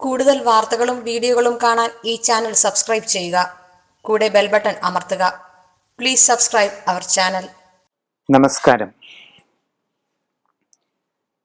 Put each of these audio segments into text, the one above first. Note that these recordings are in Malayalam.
കൂടുതൽ വാർത്തകളും വീഡിയോകളും കാണാൻ ഈ ചാനൽ സബ്സ്ക്രൈബ് ചെയ്യുക. കൂടെ ബെൽ ബട്ടൺ അമർത്തുക. Please subscribe our channel. നമസ്കാരം.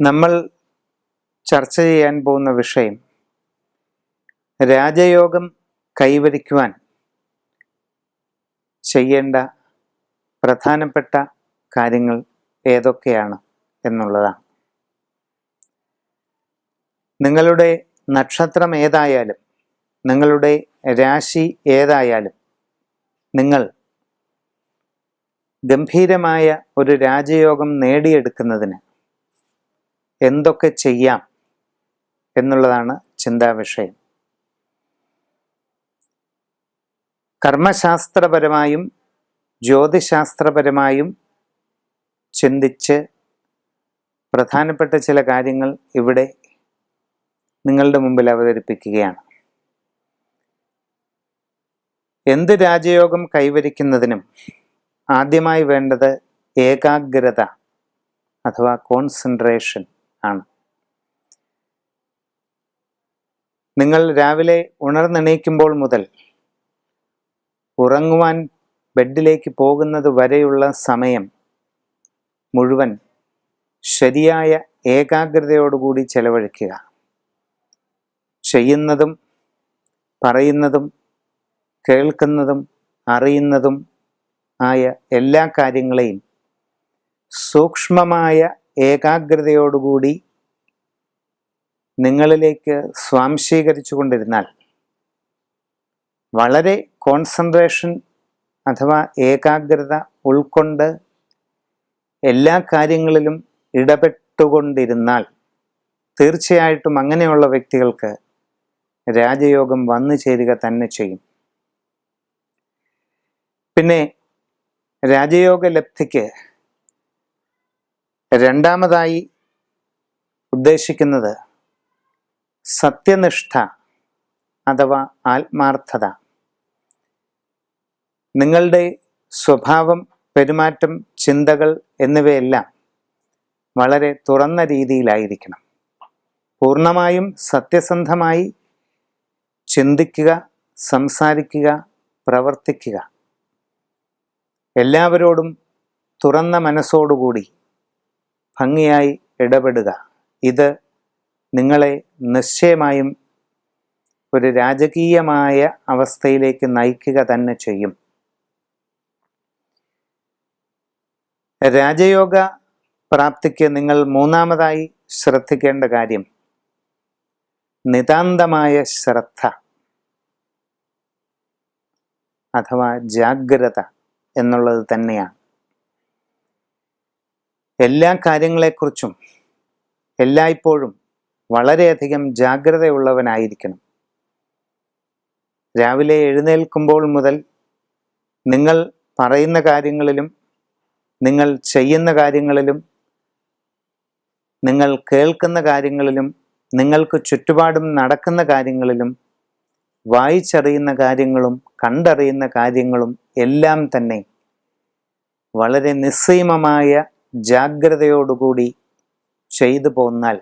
നമ്മൾ ചർച്ച ചെയ്യാൻ പോകുന്ന വിഷയം രാജയോഗം കൈവരിക്കുവാൻ ചെയ്യേണ്ട പ്രധാനപ്പെട്ട കാര്യങ്ങൾ ഏതൊക്കെയാണ് എന്നുള്ളതാണ്. നിങ്ങളുടെ നക്ഷത്രം ഏതായാലും നിങ്ങളുടെ രാശി ഏതായാലും നിങ്ങൾ ഗംഭീരമായ ഒരു രാജയോഗം നേടിയെടുക്കുന്നതിന് എന്തൊക്കെ ചെയ്യാം എന്നുള്ളതാണ് ചിന്താവിഷയം. കർമ്മശാസ്ത്രപരമായും ജ്യോതിശാസ്ത്രപരമായും ചിന്തിച്ച് പ്രധാനപ്പെട്ട ചില കാര്യങ്ങൾ ഇവിടെ നിങ്ങളുടെ മുമ്പിൽ അവതരിപ്പിക്കുകയാണ്. എന്ത് രാജയോഗം കൈവരിക്കുന്നതിനും ആദ്യമായി വേണ്ടത് ഏകാഗ്രത അഥവാ കോൺസെൻട്രേഷൻ ആണ്. നിങ്ങൾ രാവിലെ ഉണർന്നെണീക്കുമ്പോൾ മുതൽ ഉറങ്ങുവാൻ ബെഡിലേക്ക് പോകുന്നത് വരെയുള്ള സമയം മുഴുവൻ ശരിയായ ഏകാഗ്രതയോടുകൂടി ചെലവഴിക്കുക. ചെയ്യുന്നതും പറയുന്നതും കേൾക്കുന്നതും അറിയുന്നതും ആയ എല്ലാ കാര്യങ്ങളെയും സൂക്ഷ്മമായ ഏകാഗ്രതയോടുകൂടി നിങ്ങളിലേക്ക് സ്വാംശീകരിച്ചു കൊണ്ടിരുന്നാൽ വളരെ കോൺസെൻട്രേഷൻ അഥവാ ഏകാഗ്രത ഉൾക്കൊണ്ട് എല്ലാ കാര്യങ്ങളിലും ഇടപെട്ടുകൊണ്ടിരുന്നാൽ തീർച്ചയായിട്ടും അങ്ങനെയുള്ള വ്യക്തികൾക്ക് രാജയോഗം വന്നു ചേരുക തന്നെ ചെയ്യും. പിന്നെ രാജയോഗ ലബ്ധിക്ക് രണ്ടാമതായി ഉദ്ദേശിക്കുന്നത് സത്യനിഷ്ഠ അഥവാ ആത്മാർത്ഥത. നിങ്ങളുടെ സ്വഭാവം പെരുമാറ്റം ചിന്തകൾ എന്നിവയെല്ലാം വളരെ തുറന്ന രീതിയിലായിരിക്കണം. പൂർണമായും സത്യസന്ധമായി ചിന്തിക്കുക സംസാരിക്കുക പ്രവർത്തിക്കുക. എല്ലാവരോടും തുറന്ന മനസ്സോടുകൂടി ഭംഗിയായി ഇടപെടുക. ഇത് നിങ്ങളെ നിശ്ചയമായും ഒരു രാജകീയമായ അവസ്ഥയിലേക്ക് നയിക്കുക തന്നെ ചെയ്യും. രാജയോഗ പ്രാപ്തിക്ക് നിങ്ങൾ മൂന്നാമതായി ശ്രദ്ധിക്കേണ്ട കാര്യം നിതാന്തമായ ശ്രദ്ധ. അഥവാ ജാഗ്രത എന്നുള്ളത് തന്നെയാണ്. എല്ലാ കാര്യങ്ങളെക്കുറിച്ചും എല്ലായ്പ്പോഴും വളരെയധികം ജാഗ്രതയുള്ളവനായിരിക്കണം. രാവിലെ എഴുന്നേൽക്കുമ്പോൾ മുതൽ നിങ്ങൾ പറയുന്ന കാര്യങ്ങളിലും നിങ്ങൾ ചെയ്യുന്ന കാര്യങ്ങളിലും നിങ്ങൾ കേൾക്കുന്ന കാര്യങ്ങളിലും നിങ്ങൾക്ക് ചുറ്റുപാടും നടക്കുന്ന കാര്യങ്ങളിലും വായിച്ചറിയുന്ന കാര്യങ്ങളും കണ്ടറിയുന്ന കാര്യങ്ങളും എല്ലാം തന്നെ വളരെ നിസ്സീമമായ ജാഗ്രതയോടുകൂടി ചെയ്തു പോന്നാൽ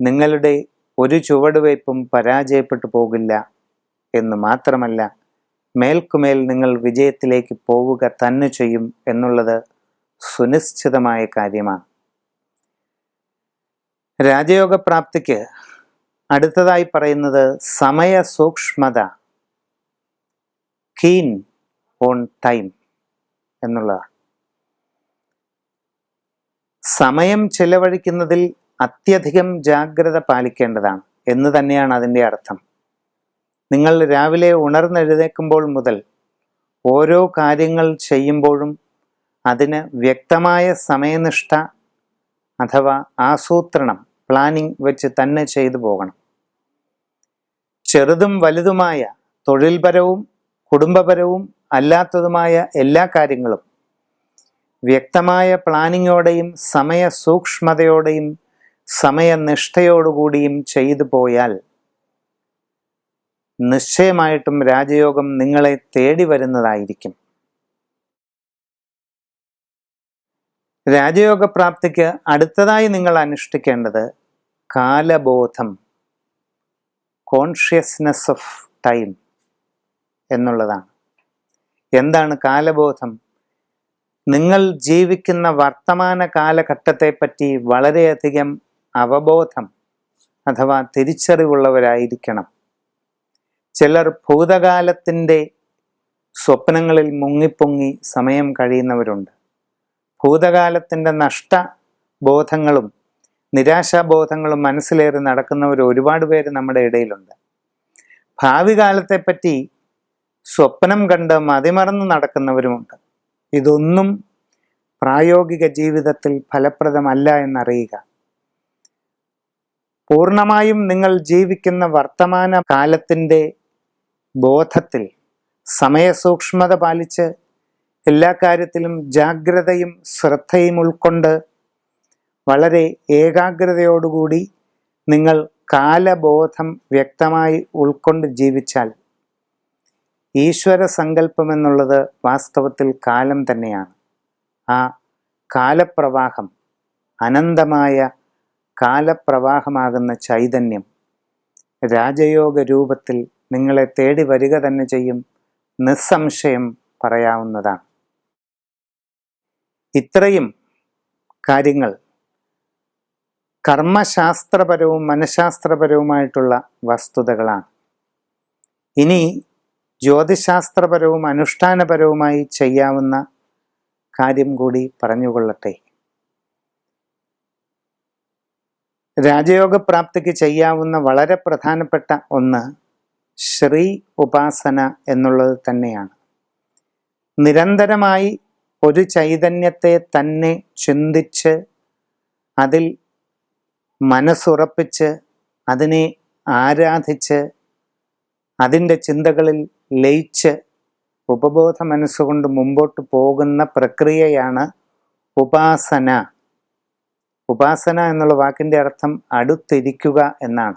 നിങ്ങളുടെ ഒരു ചുവടുവയ്പും പരാജയപ്പെട്ടു പോകില്ല എന്ന് മാത്രമല്ല മേൽക്കുമേൽ നിങ്ങൾ വിജയത്തിലേക്ക് പോവുക തന്നെ ചെയ്യും എന്നുള്ളത് സുനിശ്ചിതമായ കാര്യമാണ്. രാജയോഗപ്രാപ്തിക്ക് അടുത്തതായി പറയുന്നത് സമയ സൂക്ഷ്മത കീൻ ഓൺ ടൈം എന്നുള്ളതാണ്. സമയം ചെലവഴിക്കുന്നതിൽ അത്യധികം ജാഗ്രത പാലിക്കേണ്ടതാണ് എന്ന് തന്നെയാണ് അതിന്റെ അർത്ഥം. നിങ്ങൾ രാവിലെ ഉണർന്നെഴുന്നേൽക്കുമ്പോൾ മുതൽ ഓരോ കാര്യങ്ങൾ ചെയ്യുമ്പോഴും അതിന് വ്യക്തമായ സമയനിഷ്ഠ അഥവാ ആസൂത്രണം പ്ലാനിംഗ് വെച്ച് തന്നെ ചെയ്തു പോകണം. ചെറുതും വലുതുമായ തൊഴിൽപരവും കുടുംബപരവും അല്ലാത്തതുമായ എല്ലാ കാര്യങ്ങളും വ്യക്തമായ പ്ലാനിങ്ങോടെയും സമയ സൂക്ഷ്മതയോടെയും സമയനിഷ്ഠയോടുകൂടിയും ചെയ്തു പോയാൽ നിശ്ചയമായിട്ടും രാജയോഗം നിങ്ങളെ തേടി വരുന്നതായിരിക്കും. രാജയോഗ പ്രാപ്തിക്ക് അടുത്തതായി നിങ്ങൾ അനുഷ്ഠിക്കേണ്ടത് കാലബോധം കോൺഷ്യസ്നെസ് ഓഫ് ടൈം എന്നുള്ളതാണ്. എന്താണ് കാലബോധം? നിങ്ങൾ ജീവിക്കുന്ന വർത്തമാന കാലഘട്ടത്തെപ്പറ്റി വളരെയധികം അവബോധം അഥവാ തിരിച്ചറിവുള്ളവരായിരിക്കണം. ചിലർ ഭൂതകാലത്തിന്റെ സ്വപ്നങ്ങളിൽ മുങ്ങിപ്പൊങ്ങി സമയം കഴിയുന്നവരുണ്ട്. ഭൂതകാലത്തിന്റെ നഷ്ടബോധങ്ങളും നിരാശാബോധങ്ങളും മനസ്സിലേറി നടക്കുന്നവർ ഒരുപാട് പേര് നമ്മുടെ ഇടയിലുണ്ട്. ഭാവി കാലത്തെപ്പറ്റി സ്വപ്നം കണ്ട് മതിമറന്ന് നടക്കുന്നവരുമുണ്ട്. ഇതൊന്നും പ്രായോഗിക ജീവിതത്തിൽ ഫലപ്രദമല്ല എന്നറിയുക. പൂർണമായും നിങ്ങൾ ജീവിക്കുന്ന വർത്തമാന കാലത്തിന്റെ ബോധത്തിൽ സമയസൂക്ഷ്മത പാലിച്ച് എല്ലാ കാര്യത്തിലും ജാഗ്രതയും ശ്രദ്ധയും ഉൾക്കൊണ്ട് വളരെ ഏകാഗ്രതയോടുകൂടി നിങ്ങൾ കാലബോധം വ്യക്തമായി ഉൾക്കൊണ്ട് ജീവിച്ചാൽ ഈശ്വര സങ്കല്പം എന്നുള്ളത് വാസ്തവത്തിൽ കാലം തന്നെയാണ്. ആ കാലപ്രവാഹം അനന്തമായ കാലപ്രവാഹമാകുന്ന ചൈതന്യം രാജയോഗ രൂപത്തിൽ നിങ്ങളെ തേടി വരിക തന്നെ ചെയ്യും നിസ്സംശയം പറയാവുന്നതാണ്. ഇത്രയും കാര്യങ്ങൾ കർമ്മശാസ്ത്രപരവും മനഃശാസ്ത്രപരവുമായിട്ടുള്ള വസ്തുതകളാണ്. ഇനി ജ്യോതിശാസ്ത്രപരവും അനുഷ്ഠാനപരവുമായി ചെയ്യാവുന്ന കാര്യം കൂടി പറഞ്ഞുകൊള്ളട്ടെ. രാജയോഗപ്രാപ്തിക്ക് ചെയ്യാവുന്ന വളരെ പ്രധാനപ്പെട്ട ഒന്ന് ശ്രീ ഉപാസന എന്നുള്ളത് തന്നെയാണ്. നിരന്തരമായി ഒരു ചൈതന്യത്തെ തന്നെ ചിന്തിച്ച് അതിൽ മനസ്സുറപ്പിച്ച് അതിനെ ആരാധിച്ച് അതിന്റെ ചിന്തകളിൽ ലയിച്ച് ഉപബോധ മനസ്സുകൊണ്ട് മുമ്പോട്ട് പോകുന്ന പ്രക്രിയയാണ് ഉപാസന. ഉപാസന എന്നുള്ള വാക്കിന്റെ അർത്ഥം അടുത്തിരിക്കുക എന്നാണ്.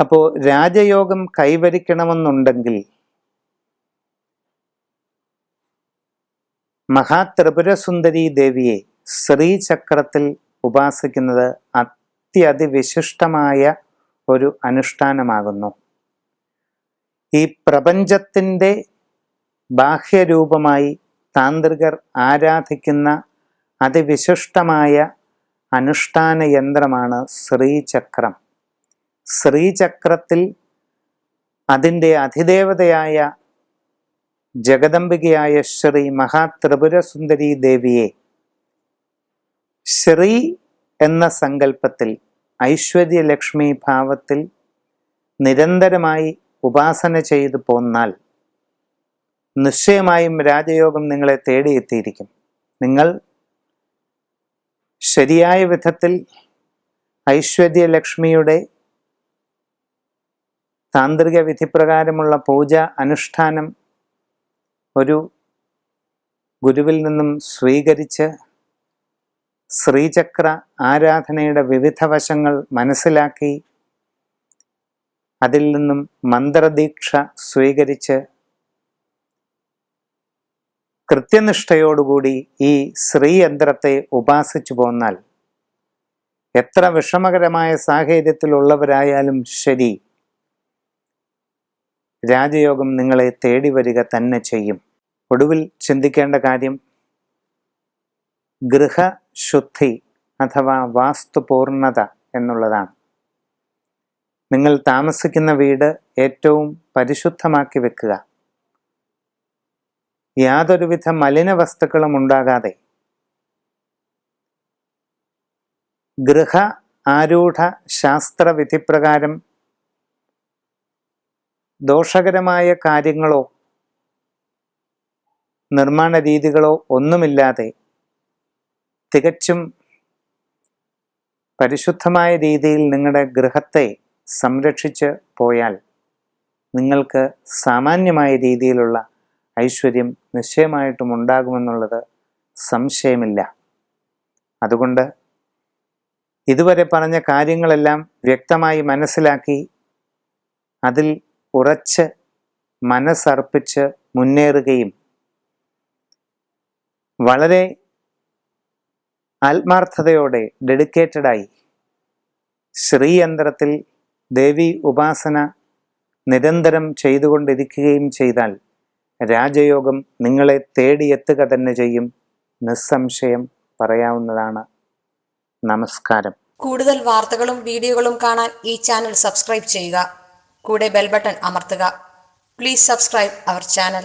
അപ്പോൾ രാജയോഗം കൈവരിക്കണമെന്നുണ്ടെങ്കിൽ മഹാത്രിപുരസുന്ദരി ദേവിയെ ശ്രീചക്രത്തിൽ ഉപാസിക്കുന്നത് അത്യതിവിശിഷ്ടമായ ഒരു അനുഷ്ഠാനമാകുന്നു. ഈ പ്രപഞ്ചത്തിന്റെ ബാഹ്യരൂപമായി താന്ത്രികർ ആരാധിക്കുന്ന അതിവിശിഷ്ടമായ അനുഷ്ഠാന യന്ത്രമാണ് ശ്രീചക്രം. ശ്രീചക്രത്തിൽ അതിന്റെ അധിദേവതയായ ജഗദംബികയായ ശ്രീ മഹാത്രിപുരസുന്ദരി ദേവിയെ ശ്രീ എന്ന സങ്കല്പത്തിൽ ഐശ്വര്യലക്ഷ്മി ഭാവത്തിൽ നിരന്തരമായി ഉപാസന ചെയ്തു പോന്നാൽ നിശ്ചയമായും രാജയോഗം നിങ്ങളെ തേടിയെത്തിയിരിക്കും. നിങ്ങൾ ശരിയായ വിധത്തിൽ ഐശ്വര്യലക്ഷ്മിയുടെ താന്ത്രിക വിധിപ്രകാരമുള്ള പൂജ അനുഷ്ഠാനം ഒരു ഗുരുവിൽ നിന്നും സ്വീകരിച്ച് ശ്രീചക്ര ആരാധനയുടെ വിവിധ വശങ്ങൾ മനസ്സിലാക്കി അതിൽ നിന്നും മന്ത്രദീക്ഷ സ്വീകരിച്ച് കൃത്യനിഷ്ഠയോടുകൂടി ഈ ശ്രീയന്ത്രത്തെ ഉപാസിച്ചു പോന്നാൽ എത്ര വിഷമകരമായ സാഹചര്യത്തിലുള്ളവരായാലും ശരി രാജയോഗം നിങ്ങളെ തേടി വരിക തന്നെ ചെയ്യും. ഒടുവിൽ ചിന്തിക്കേണ്ട കാര്യം ഗൃഹശുദ്ധി അഥവാ വാസ്തുപൂർണത എന്നുള്ളതാണ്. നിങ്ങൾ താമസിക്കുന്ന വീട് ഏറ്റവും പരിശുദ്ധമാക്കി വെക്കുക. യാതൊരുവിധ മലിന വസ്തുക്കളും ഉണ്ടാകാതെ. ഗൃഹ ആരൂഢ ശാസ്ത്രവിധിപ്രകാരം ദോഷകരമായ കാര്യങ്ങളോ നിർമ്മാണ രീതികളോ ഒന്നുമില്ലാതെ തികച്ചും പരിശുദ്ധമായ രീതിയിൽ നിങ്ങളുടെ ഗൃഹത്തെ സംരക്ഷിച്ച് പോയാൽ നിങ്ങൾക്ക് സാമാന്യമായ രീതിയിലുള്ള ഐശ്വര്യം നിശ്ചയമായിട്ടും ഉണ്ടാകുമെന്നുള്ളത് സംശയമില്ല. അതുകൊണ്ട് ഇതുവരെ പറഞ്ഞ കാര്യങ്ങളെല്ലാം വ്യക്തമായി മനസ്സിലാക്കി അതിൽ ഉറച്ച് മനസ്സർപ്പിച്ച് മുന്നേറുകയും വളരെ ആത്മാർത്ഥതയോടെ ഡെഡിക്കേറ്റഡായി ശ്രീയന്ത്രത്തിൽ ദേവി ഉപാസന നിരന്തരം ചെയ്തുകൊണ്ടിരിക്കുകയും ചെയ്താൽ രാജയോഗം നിങ്ങളെ തേടിയെത്തുക തന്നെ ചെയ്യും. നിസ്സംശയം പറയാവുന്നതാണ്. നമസ്കാരം. കൂടുതൽ വാർത്തകളും വീഡിയോകളും കാണാൻ ഈ ചാനൽ സബ്സ്ക്രൈബ് ചെയ്യുക. കൂടെ ബെൽബട്ടൺ അമർത്തുക. Please subscribe our channel